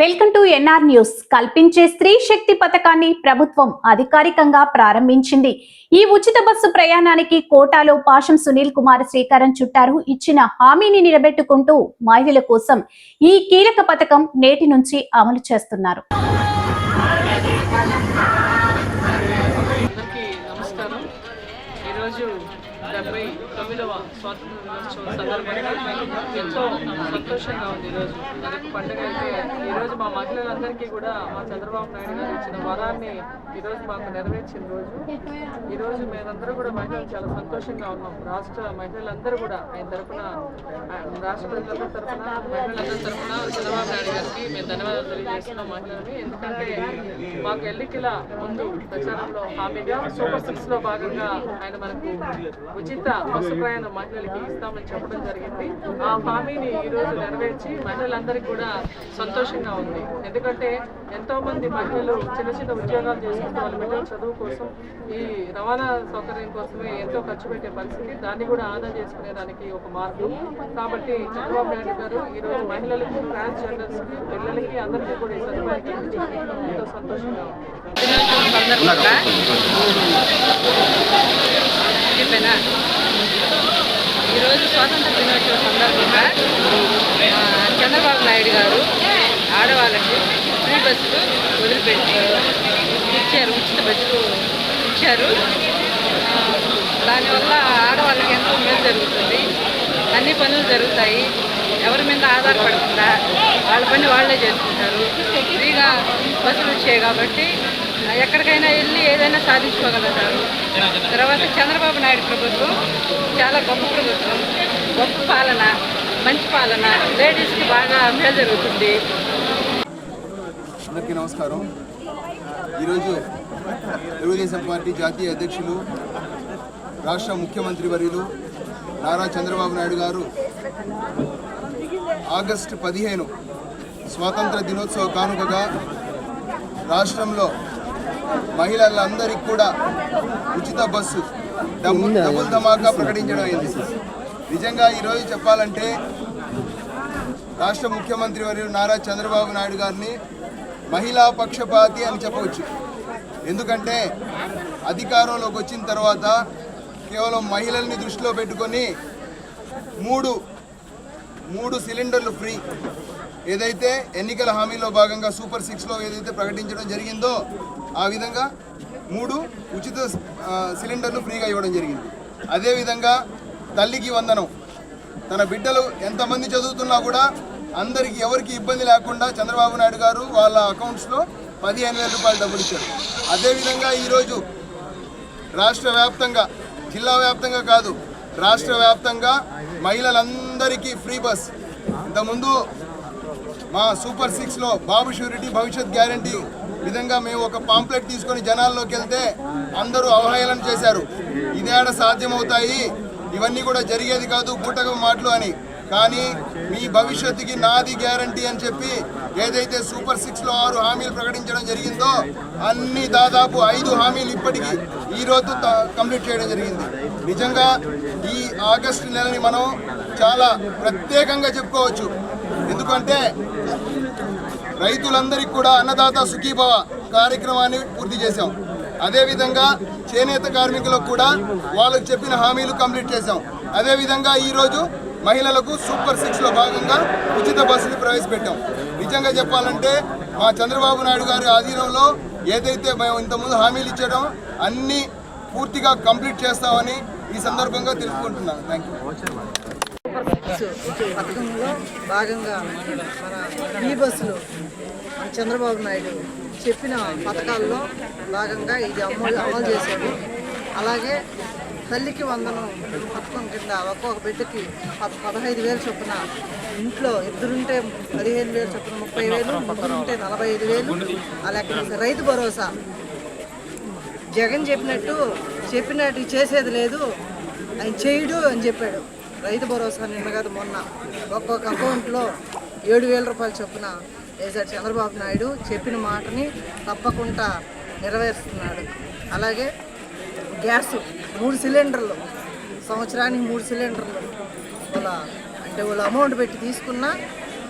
Welcome to NR news. కల్పించే స్త్రీ శక్తి పథకాన్ని ప్రభుత్వం అధికారికంగా ప్రారంభించింది. ఈ ఉచిత బస్సు ప్రయాణానికి కోటాలో పాషం సునీల్ కుమార్ శ్రీకారం చుట్టారు. ఇచ్చిన హామీని నిలబెట్టుకుంటూ మహిళల కోసం ఈ కీలక పథకం నేటి నుంచి అమలు చేస్తున్నారు. నమస్కారం. ఈరోజు డెబ్బై తొమ్మిదవ స్వాతంత్ర దినోత్సవం సందర్భంగా ఎంతో సంతోషంగా ఉంది ఈరోజు. అదొక పండుగ అయితే. ఈరోజు మా మహిళలందరికీ కూడా మా చంద్రబాబు నాయుడు గారు ఇచ్చిన వరాన్ని ఈరోజు మాకు నెరవేర్చిన రోజు. ఈరోజు మేమందరూ కూడా మహిళలు చాలా సంతోషంగా ఉన్నాం. రాష్ట్ర మహిళలందరూ కూడా ఆయన తరఫున రాష్ట్ర ప్రజలందరి తరపున మహిళలందరి తరపున చంద్రబాబు నాయుడు గారికి మేము ధన్యవాదాలు తెలియజేస్తున్నాం మహిళలని ఎందుకంటే మాకు ఎల్లికల ముందు ప్రచారంలో హామీగా సూపర్ సిక్స్లో భాగంగా ఆయన మనకు ఉచిత బస్సు ప్రయాణం మహిళలకి ఇస్తామని చెప్పడం జరిగింది. ఆ హామీని ఈ నెరవేర్చి మహిళలందరికీ కూడా సంతోషంగా ఉంది. ఎందుకంటే ఎంతో మంది మహిళలు చిన్న చిన్న ఉద్యోగాలు చేసుకుంటూ వాళ్ళ బిడ్డల చదువు కోసం ఈ రవాణా సౌకర్యం కోసమే ఎంతో ఖర్చు పెట్టే పరిస్థితి. దాన్ని కూడా ఆదా చేసుకునేదానికి ఒక మార్గం. కాబట్టి చంద్రబాబు నాయుడు గారు ఈ రోజు మహిళలకు ట్రాన్స్జెండర్స్కి పిల్లలకి అందరికీ కూడా ఈ సదుపాయం ఎంతో సంతోషంగా ఉంది. చెప్పానా? ఈరోజు స్వాతంత్ర దినోత్సవం సందర్భంగా చంద్రబాబు నాయుడు గారు ఆడవాళ్ళకి ఫ్రీ బస్సులు వదిలిపెట్టి ఇచ్చారు ఉచిత బస్సులు ఇచ్చారు. దానివల్ల ఆడవాళ్ళకి ఎంతో మేలు జరుగుతుంది. అన్ని పనులు జరుగుతాయి. ఎవరి మీద ఆధారపడకుండా వాళ్ళ పని వాళ్ళే చేసుకుంటారు. ఫ్రీగా బస్సులు వచ్చాయి కాబట్టి ఎక్కడికైనా వెళ్ళి ఏదైనా సాధించుకోగలుగుతారు. తర్వాత చంద్రబాబు నాయుడు ప్రభుత్వం చాలా గొప్ప ప్రభుత్వం. గొప్ప పాలన మంచి పాలన. లేడీస్కి బాగా మేలు జరుగుతుంది. అందరికీ నమస్కారం. ఈరోజు తెలుగుదేశం పార్టీ జాతీయ అధ్యక్షులు రాష్ట్ర ముఖ్యమంత్రి వర్యులు నారా చంద్రబాబు నాయుడు గారు ఆగస్టు పదిహేను స్వాతంత్ర దినోత్సవ కానుకగా రాష్ట్రంలో మహిళలందరికీ కూడా ఉచిత బస్సు డబుల్ ధమాకా ప్రకటించడం అయింది. నిజంగా ఈరోజు చెప్పాలంటే రాష్ట్ర ముఖ్యమంత్రి వర్యులు నారా చంద్రబాబు నాయుడు గారిని మహిళా పక్షపాతి అని చెప్పవచ్చు. ఎందుకంటే అధికారంలోకి వచ్చిన తర్వాత కేవలం మహిళల్ని దృష్టిలో పెట్టుకొని మూడు మూడు సిలిండర్లు ఫ్రీ. ఏదైతే ఎన్నికల హామీలో భాగంగా సూపర్ సిక్స్లో ఏదైతే ప్రకటించడం జరిగిందో ఆ విధంగా మూడు ఉచిత సిలిండర్లు ఫ్రీగా ఇవ్వడం జరిగింది. అదేవిధంగా తల్లికి వందనం. తన బిడ్డలు ఎంతమంది చదువుతున్నా కూడా అందరికి ఎవరికి ఇబ్బంది లేకుండా చంద్రబాబు నాయుడు గారు వాళ్ళ అకౌంట్స్లో పదిహేను వేల రూపాయలు డబ్బులు ఇచ్చారు. అదేవిధంగా ఈరోజు రాష్ట్ర వ్యాప్తంగా జిల్లా వ్యాప్తంగా కాదు రాష్ట్ర వ్యాప్తంగా అందరికీ ఫ్రీ బస్. ఇంతకుముందు మా సూపర్ సిక్స్లో బాబు షూరిటీ భవిష్యత్ గ్యారంటీ విధంగా మేము ఒక పాంప్లెట్ తీసుకొని జనాల్లోకి వెళ్తే అందరూ అవహేళన చేశారు. ఇదేడ సాధ్యమవుతాయి. ఇవన్నీ కూడా జరిగేది కాదు బూటకం మాటలు అని. కానీ మీ భవిష్యత్తుకి నాది గ్యారంటీ అని చెప్పి ఏదైతే సూపర్ సిక్స్లో ఆరు హామీలు ప్రకటించడం జరిగిందో అన్ని దాదాపు ఐదు హామీలు ఇప్పటికీ ఈరోజు కంప్లీట్ చేయడం జరిగింది. నిజంగా ఆగస్టు నెలని మనం చాలా ప్రత్యేకంగా చెప్పుకోవచ్చు. ఎందుకంటే రైతులందరికీ కూడా అన్నదాత సుఖీభవ కార్యక్రమాన్ని పూర్తి చేశాం. అదేవిధంగా చేనేత కార్మికులకు కూడా వాళ్ళకు చెప్పిన హామీలు కంప్లీట్ చేశాం. అదేవిధంగా ఈరోజు మహిళలకు సూపర్ సిక్స్లో భాగంగా ఉచిత బస్సులు ప్రవేశపెట్టాం. నిజంగా చెప్పాలంటే మా చంద్రబాబు నాయుడు గారి ఆధీనంలో ఏదైతే మేము ఇంతకుముందు హామీలు ఇచ్చడం అన్నీ పూర్తిగా కంప్లీట్ చేస్తామని ఈ సందర్భంగా తెలుసుకుంటున్నాను. థ్యాంక్ యూ పథకంలో భాగంగా మన ఈ బస్సులు మన చంద్రబాబు నాయుడు చెప్పిన పథకాల్లో భాగంగా ఇది అమలు అమలు చేశారు. అలాగే తల్లికి వందనం పథకం కింద ఒక్కొక్క బిడ్డకి పద- పదహైదు వేలు చొప్పున ఇంట్లో ఇద్దరుంటే పదిహేను వేలు చొప్పున ముప్పై వేలు ముగ్గురుంటే నలభై ఐదు వేలు. అలాగే రైతు భరోసా. జగన్ చెప్పినట్టు చెప్పినట్టు చేసేది లేదు. ఆయన చేయడు అని చెప్పాడు. రైతు భరోసా నిన్న కాదు మొన్న. ఒక్కొక్క అకౌంట్లో ఏడు వేల రూపాయలు చొప్పున వేశాడు చంద్రబాబు నాయుడు. చెప్పిన మాటని తప్పకుండా నెరవేరుస్తున్నాడు. అలాగే గ్యాస్ మూడు సిలిండర్లు సంవత్సరానికి మూడు సిలిండర్లు. వాళ్ళ అంటే వాళ్ళు అమౌంట్ పెట్టి తీసుకున్నా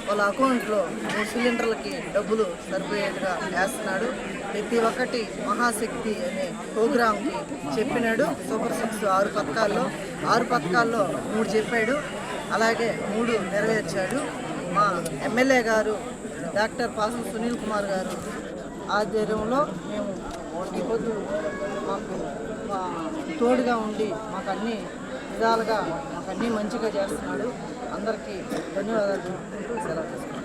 వాళ్ళ అకౌంట్లో మూడు సిలిండర్లకి డబ్బులు సరిపోయేట్టుగా వేస్తున్నాడు. ప్రతి ఒక్కటి మహాశక్తి అనే ప్రోగ్రామ్కి చెప్పినాడు. సూపర్ సిక్స్ ఆరు పథకాల్లో ఆరు పథకాల్లో మూడు చెప్పాడు. అలాగే మూడు నెరవేర్చాడు. మా ఎమ్మెల్యే గారు డాక్టర్ పాసం సునీల్ కుమార్ గారు ఆధ్వర్యంలో మేము ఈ పొద్దు మాకు తోడుగా ఉండి మాకు అన్ని విధాలుగా మాకు అన్నీ మంచిగా చేస్తున్నాడు. అందరికీ ధన్యవాదాలు చెప్పుకుంటూ సెలవు తీసుకుంటాను